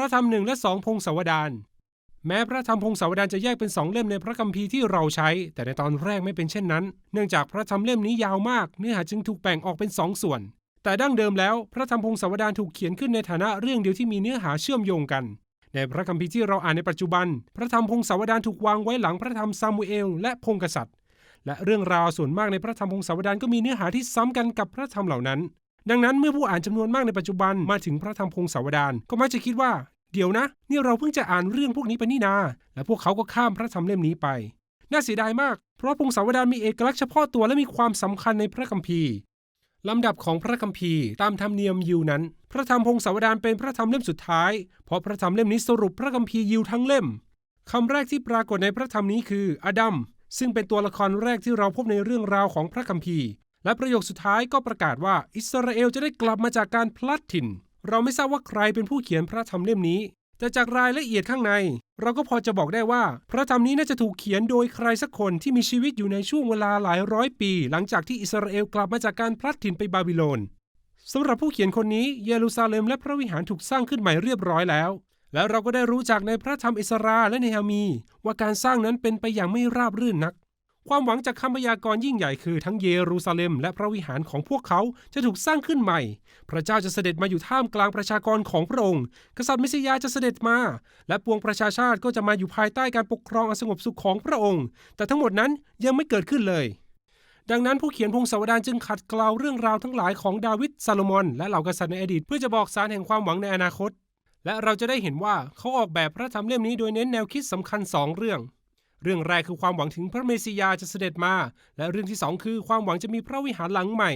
ระธรรมหนึ่งและสองพงศาวดารแม้พระธรรมพงศาวดารจะแยกเป็นสองเล่มในพระคัมภีร์ที่เราใช้ แต่ในตอนแรกไม่เป็นเช่นนั้น เนื่องจากพระธรรมเล่มนี้ยาวมาก เนื้อหาจึงถูกแบ่งออกเป็นสองส่วน แต่ดั้งเดิมแล้ว พระธรรมพงศาวดารถูกเขียนขึ้นในฐานะเรื่องเดียวที่มีเนื้อหาเชื่อมโยงกัน ในพระคัมภีร์ที่เราอ่านในปัจจุบัน พระธรรมพงศาวดารถูกวางไว้หลังพระธรรมซามูเอล และพงกษัตริย์ และเรื่องราวส่วนมากในพระธรรมพงศาวดารก็มีเนื้อหาที่ซ้ำกันกับพระธรรมเหล่านั้น ดังนั้นเมื่อผู้อ่านจำนวนมากในปัจจุบันมาถึงพระธรรมพงศาวดารก็มักจะคิดว่า เดี๋ยวนะ นี่เราเพิ่งจะอ่านเรื่องพวกนี้ไปนี่นา และพวกเขาก็ข้ามพระธรรมเล่มนี้ไป น่าเสียดายมาก เพราะพงศาวดารมีเอกลักษณ์เฉพาะตัวและมีความสำคัญในพระคัมภีร์ลำดับของพระคัมภีร์ตามธรรมเนียมยิวนั้น พระธรรมพงศาวดารเป็นพระธรรมเล่มสุดท้าย เพราะพระธรรมเล่มนี้สรุปพระคัมภีร์ยิวทั้งเล่มคำแรกที่ปรากฏในพระธรรมนี้คืออดัมซึ่งเป็นตัวละครแรกที่เราพบในเรื่องราวของพระคัมภีร์ และประโยคสุดท้ายก็ประกาศว่าอิสราเอลจะได้กลับมาจากการพลัดถิ่น เราไม่ทราบว่าใครเป็นผู้เขียนพระธรรมเล่มนี้ แต่จากรายละเอียดข้างใน เราก็พอจะบอกได้ว่า พระธรรมนี้น่าจะถูกเขียนโดยใครสักคนที่มีชีวิตอยู่ในช่วงเวลาหลายร้อยปี หลังจากที่อิสราเอลกลับมาจากการพลัดถิ่นไปบาบิโลนสำหรับผู้เขียนคนนี้เยรูซาเล็มและพระวิหารถูกสร้างขึ้นใหม่เรียบร้อยแล้ว แล้วเราก็ได้รู้จากในพระธรรมอิสราและเนฮามี ว่าการสร้างนั้นเป็นไปอย่างไม่ราบรื่นนัก ความหวังจากคำพยากรณ์ยิ่งใหญ่คือทั้งเยรูซาเล็มและพระวิหารของพวกเขาจะถูกสร้างขึ้นใหม่ พระเจ้าจะเสด็จมาอยู่ท่ามกลางประชากรของพระองค์ กษัตริย์เมสสิยาจะเสด็จมา และปวงประชาชาติก็จะมาอยู่ภายใต้การปกครองอันสงบสุขของพระองค์ แต่ทั้งหมดนั้นยังไม่เกิดขึ้นเลย ดังนั้นผู้เขียนพงศาวดารจึงขัดเกลาเรื่องราวทั้งหลายของดาวิดซาโลมอน และเหล่ากษัตริย์ในอดีตเพื่อจะบอกสารแห่งความหวังในอนาคต และเราจะได้เห็นว่าเขาออกแบบพระธรรมเล่มนี้โดยเน้นแนวคิดสำคัญสองเรื่อง เรื่องแรกคือความหวังถึงพระเมสสิยาจะเสด็จมา และเรื่องที่สองคือความหวังจะมีพระวิหารหลังใหม่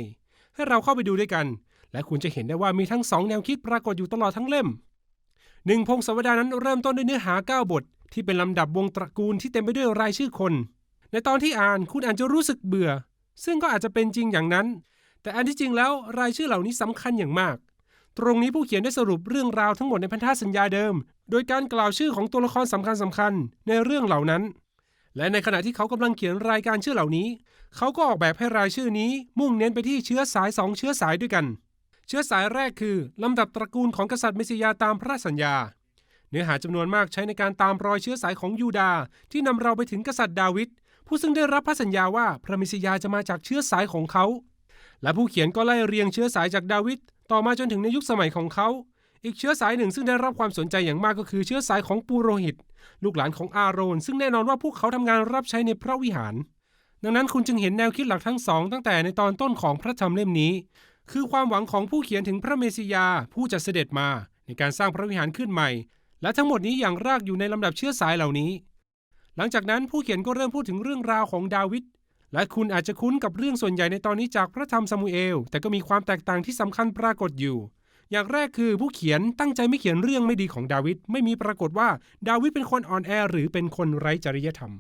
ให้เราเข้าไปดูด้วยกัน และคุณจะเห็นได้ว่ามีทั้งสองแนวคิดปรากฏอยู่ตลอดทั้งเล่มหนึ่งพงศาวดารนั้นเริ่มต้นด้วยเนื้อหา 9 บท ที่เป็นลำดับวงตระกูลที่เต็มไปด้วยรายชื่อคน ในตอนที่อ่านคุณอาจจะรู้สึกเบื่อ ซึ่งก็อาจจะเป็นจริงอย่างนั้น แต่อันที่จริงแล้วรายชื่อเหล่านี้สำคัญอย่างมาก ตรงนี้ผู้เขียนได้สรุปเรื่องราวทั้งหมดในพันธสัญญาเดิม โดยการกล่าวชื่อของตัวละครสำคัญสคัญๆในเรื่องเหล่านั้น และในขณะที่เขากำลังเขียนรายการชื่อเหล่านี้ เขาก็ออกแบบให้รายชื่อนี้มุ่งเน้นไปที่เชื้อสายสองเชื้อสายด้วยกัน เชื้อสายแรกคือลำดับตระกูลของกษัตริย์เมสสิยาตามพระสัญญา เนื้อหาจำนวนมากใช้ในการตามรอยเชื้อสายของยูดาห์ที่นำเราไปถึงกษัตริย์ดาวิดผู้ซึ่งได้รับพระสัญญาว่าพระเมสสิยาจะมาจากเชื้อสายของเขา และผู้เขียนก็ไล่เรียงเชื้อสายจากดาวิดต่อมาจนถึงในยุคสมัยของเขา อีกเชื้อสายหนึ่งซึ่งได้รับความสนใจอย่างมากก็คือเชื้อสายของปูโรหิต ลูกหลานของอาโรน ซึ่งแน่นอนว่าพวกเขาทำงานรับใช้ในพระวิหาร ดังนั้นคุณจึงเห็นแนวคิดหลักทั้งสองตั้งแต่ในตอนต้นของพระธรรมเล่มนี้ คือความหวังของผู้เขียนถึงพระเมสสิยาผู้จะเสด็จมา ในการสร้างพระวิหารขึ้นใหม่ และทั้งหมดนี้อย่างรากอยู่ในลำดับเชื้อสายเหล่านี้ หลังจากนั้นผู้เขียนก็เริ่มพูดถึงเรื่องราวของดาวิดและคุณอาจจะคุ้นกับเรื่องส่วนใหญ่ในตอนนี้จากพระธรรมซามูเอล แต่ก็มีความแตกต่างที่สำคัญปรากฏอยู่ อย่างแรกคือผู้เขียนตั้งใจไม่เขียนเรื่องไม่ดีของดาวิดไม่มีปรากฏว่าดาวิดเป็นคนอ่อนแอหรือเป็นคนไร้จริยธรรม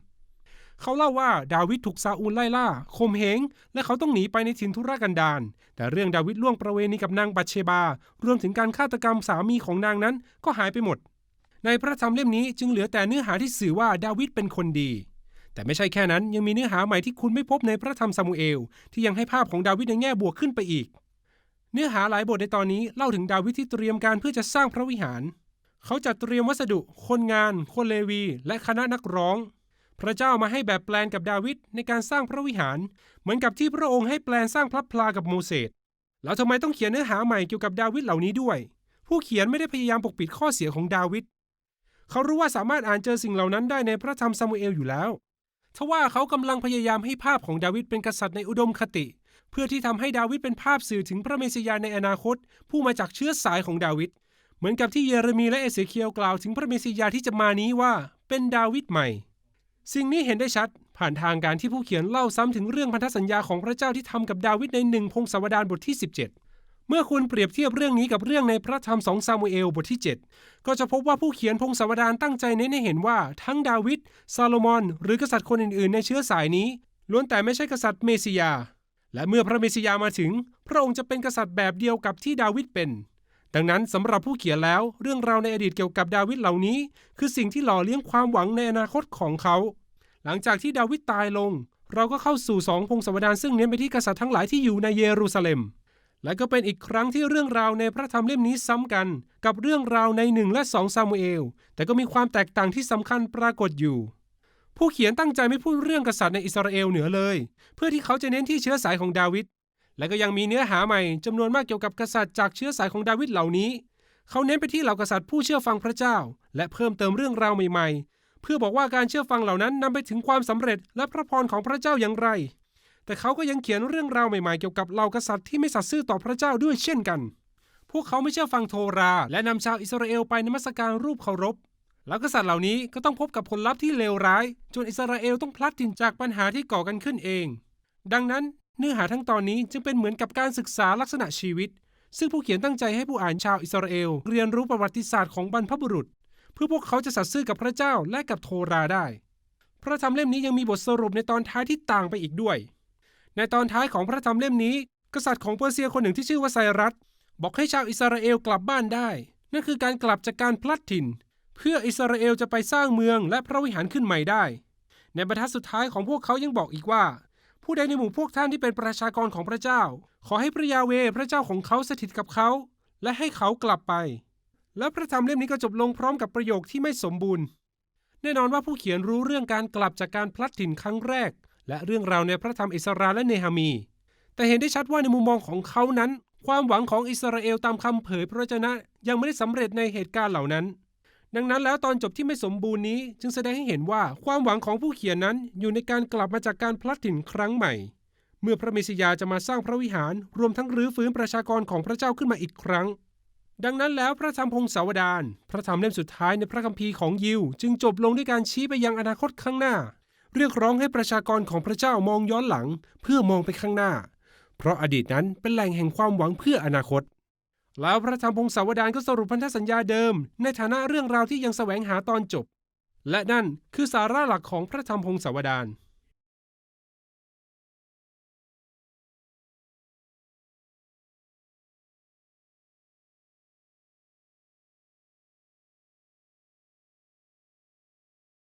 เขาเล่าว่าดาวิดถูกซาอูลไล่ล่าข่มเหงและเขาต้องหนีไปในถิ่นทุรกันดารแต่เรื่องดาวิดล่วงประเวณีกับนางบัตเชบา รวมถึงการฆาตกรรมสามีของนางนั้นก็หายไปหมด ในพระธรรมเล่มนี้จึงเหลือแต่เนื้อหาที่สื่อว่าดาวิดเป็นคนดีแต่ไม่ใช่แค่นั้นยังมีเนื้อหาใหม่ที่คุณไม่พบในพระธรรมซามูเอล ที่ยังให้ภาพของดาวิดในแง่บวกขึ้นไปอีก เนื้อหาหลายบทในตอนนี้เล่าถึงดาวิดที่เตรียมการเพื่อจะสร้างพระวิหาร เขาจัดเตรียมวัสดุ คนงาน คนเลวี และคณะนักร้อง พระเจ้ามาให้แบบแปลนกับดาวิดในการสร้างพระวิหาร เหมือนกับที่พระองค์ให้แปลนสร้างพระพลากับโมเสส แล้วทำไมต้องเขียนเนื้อหาใหม่เกี่ยวกับดาวิดเหล่านี้ด้วย ผู้เขียนไม่ได้พยายามปกปิดข้อเสียของดาวิด เขารู้ว่าสามารถอ่านเจอสิ่งเหล่านั้นได้ในพระธรรมซามูเอลอยู่แล้วทว่าเขากำลังพยายามให้ภาพของดาวิดเป็นกษัตริย์ในอุดมคติ เพื่อที่ทำให้ดาวิดเป็นภาพสื่อถึงพระเมสสิยาในอนาคต ผู้มาจากเชื้อสายของดาวิดเหมือนกับที่เยเรมีและเอเสเคียลกล่าวถึงพระเมสสิยาที่จะมานี้ว่าเป็นดาวิดใหม่ สิ่งนี้เห็นได้ชัดผ่านทางการที่ผู้เขียนเล่าซ้ำถึงเรื่องพันธสัญญาของพระเจ้าที่ทำกับดาวิดในหนึ่งพงศาวดารบทที่ 17 เมื่อคุณเปรียบเทียบเรื่องนี้กับเรื่องในพระธรรมสองซามูเอลบทที่ 7 ก็จะพบว่าผู้เขียนพงศาวดารตั้งใจเน้นให้เห็นว่า ทั้งดาวิดซาโลมอน หรือกษัตริย์คนอื่นๆ ในเชื้อสายนี้ล้วนแต่ไม่ใช่กษัตริย์เมสสิยา และเมื่อพระเมสสิยามาถึง พระองค์จะเป็นกษัตริย์แบบเดียวกับที่ดาวิดเป็น ดังนั้นสำหรับผู้เขียนแล้ว เรื่องราวในอดีตเกี่ยวกับดาวิดเหล่านี้ คือสิ่งที่หล่อเลี้ยงความหวังในอนาคตของเขา หลังจากที่ดาวิดตายลง เราก็เข้าสู่สองพงศาวดารซึ่งเน้นไปที่กษัตริย์ทั้งหลายที่อยู่ในเยรูซาเล็ม และก็เป็นอีกครั้งที่เรื่องราวในพระธรรมเล่มนี้ซ้ำกัน กับเรื่องราวในหนึ่งและสองซามูเอลแต่ก็มีความแตกต่างที่สำคัญปรากฏอยู่ ผู้เขียนตั้งใจไม่พูดเรื่องกษัตริย์ในอิสราเอลเหนือเลย เพื่อที่เขาจะเน้นที่เชื้อสายของดาวิดและก็ยังมีเนื้อหาใหม่จำนวนมากเกี่ยวกับกษัตริย์จากเชื้อสายของดาวิดเหล่านี้ เขาเน้นไปที่เหล่ากษัตริย์ผู้เชื่อฟังพระเจ้า และเพิ่มเติมเรื่องราวใหม่ๆ เพื่อบอกว่าการเชื่อฟังเหล่านั้นนำไปถึงความสำเร็จและพระพรของพระเจ้าอย่างไร แต่เขาก็ยังเขียนเรื่องราวใหม่ๆเกี่ยวกับเหล่ากษัตริย์ที่ไม่สัตย์ซื่อต่อพระเจ้าด้วยเช่นกัน พวกเขาไม่เชื่อฟังโทรา และนำชาวอิสราเอลไปนมัสการรูปเคารพ แล้วกษัตริย์เหล่านี้ก็ต้องพบกับผลลัพธ์ที่เลวร้าย จนอิสราเอลต้องพลัดถิ่นจากปัญหาที่ก่อกันขึ้นเอง ดังนั้นเนื้อหาทั้งตอนนี้จึงเป็นเหมือนกับการศึกษาลักษณะชีวิต ซึ่งผู้เขียนตั้งใจให้ผู้อ่านชาวอิสราเอล เรียนรู้ประวัติศาสตร์ของบรรพบุรุษ เพื่อพวกเขาจะสัตย์ซื่อกับพระเจ้าและกับโทราได้พระธรรมเล่มนี้ยังมีบทสรุปในตอนท้ายที่ต่างไปอีกด้วย ในตอนท้ายของพระธรรมเล่มนี้ กษัตริย์ของเปอร์เซียคนหนึ่งที่ชื่อว่าไซรัส บอกให้ชาวอิสราเอลกลับบ้านได้ นั่นคือการกลับจากการพลัดถิ่น เพื่ออิสราเอลจะไปสร้างเมืองและพระวิหารขึ้นใหม่ได้ ในบรรทัดสุดท้ายของพวกเขายังบอกอีกว่า ผู้ใดในหมู่พวกท่านที่เป็นประชากรของพระเจ้า ขอให้พระยาเวพระเจ้าของเขาสถิตกับเขา และให้เขากลับไป และพระธรรมเล่มนี้ก็จบลงพร้อมกับประโยคที่ไม่สมบูรณ์ แน่นอนว่าผู้เขียนรู้เรื่องการกลับจากการพลัดถิ่นครั้งแรก และเรื่องราวในพระธรรมอิสราและเนหามี แต่เห็นได้ชัดว่าในมุมมองของเขานั้น ความหวังของอิสราเอลตามคำเผยพระวจนะยังไม่ได้สำเร็จในเหตุการณ์เหล่านั้น ดังนั้นแล้วตอนจบที่ไม่สมบูรณ์นี้จึงแสดงให้เห็นว่าความหวังของผู้เขียนนั้นอยู่ในการกลับมาจากการพลัดถิ่นครั้งใหม่ เมื่อพระเมสสิยาจะมาสร้างพระวิหาร รวมทั้งรื้อฟื้นประชากรของพระเจ้าขึ้นมาอีกครั้ง ดังนั้นแล้วพระธรรมพงศาวดารพระธรรมเล่มสุดท้ายในพระคัมภีร์ของยิว จึงจบลงด้วยการชี้ไปยังอนาคตข้างหน้า เรียกร้องให้ประชากรของพระเจ้ามองย้อนหลัง เพื่อมองไปข้างหน้า เพราะอดีตนั้นเป็นแหล่งแห่งความหวังเพื่ออนาคต แล้วพระธรรมพงศาวดารก็สรุปพันธสัญญาเดิม ในฐานะเรื่องราวที่ยังแสวงหาตอนจบ และนั่นคือสาระหลักของพระธรรมพงศาวดาร